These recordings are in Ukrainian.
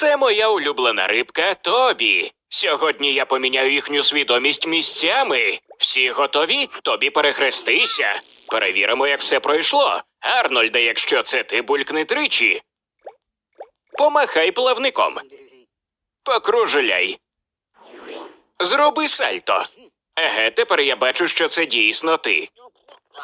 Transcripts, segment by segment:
Це моя улюблена рибка Тобі. Сьогодні я поміняю їхню свідомість місцями. Всі готові? Тобі перехрестися. Перевіримо, як все пройшло. Арнольде, якщо це ти булькни тричі. Помахай плавником. Покружеляй. Зроби сальто. Еге, тепер я бачу, що це дійсно ти.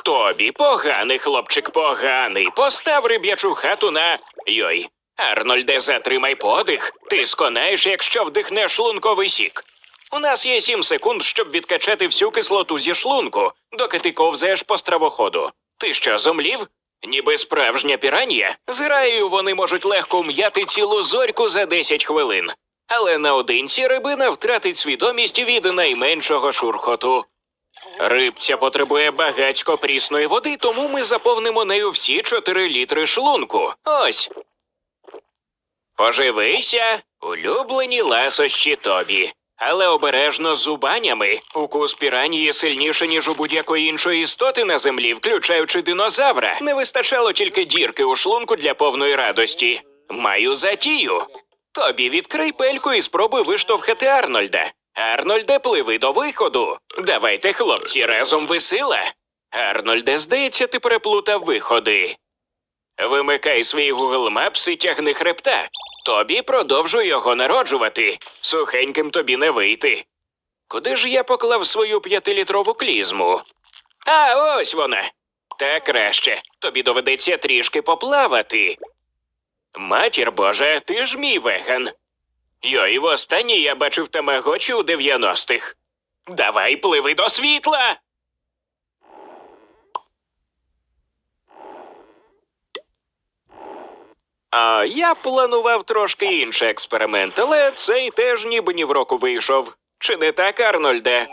Тобі поганий хлопчик, поганий. Постав риб'ячу хату на. Йой. Арнольде, затримай подих. Ти сконаєш, якщо вдихнеш шлунковий сік. У нас є сім секунд, щоб відкачати всю кислоту зі шлунку, доки ти ковзаєш по стравоходу. Ти що, зомлів? Ніби справжня піран'я. З граєю вони можуть легко м'яти цілу зорьку за 10 хвилин. Але наодинці рибина втратить свідомість від найменшого шурхоту. Рибця потребує багацько прісної води, тому ми заповнимо нею всі 4 літри шлунку. Ось. Поживися, улюблені ласощі тобі. Але обережно з зубанями. Укус піранії сильніше, ніж у будь-якої іншої істоти на землі, включаючи динозавра. Не вистачало тільки дірки у шлунку для повної радості. Маю затію. Тобі відкрий пельку і спробуй виштовхати Арнольда. Арнольде, пливи до виходу. Давайте, хлопці, разом весила. Арнольде, здається, ти переплутав виходи. Вимикай свій Google Maps і тягни хребта. Тобі продовжуй його народжувати. Сухеньким тобі не вийти. Куди ж я поклав свою п'ятилітрову клізму? А, ось вона. Та краще. Тобі доведеться трішки поплавати. Матір Божа, ти ж мій веган. Йой, востаннє я бачив тамагочі у 90-х. Давай пливи до світла. Я планував трошки інший експеримент, але цей теж ніби ні в року вийшов. Чи не так, Арнольде?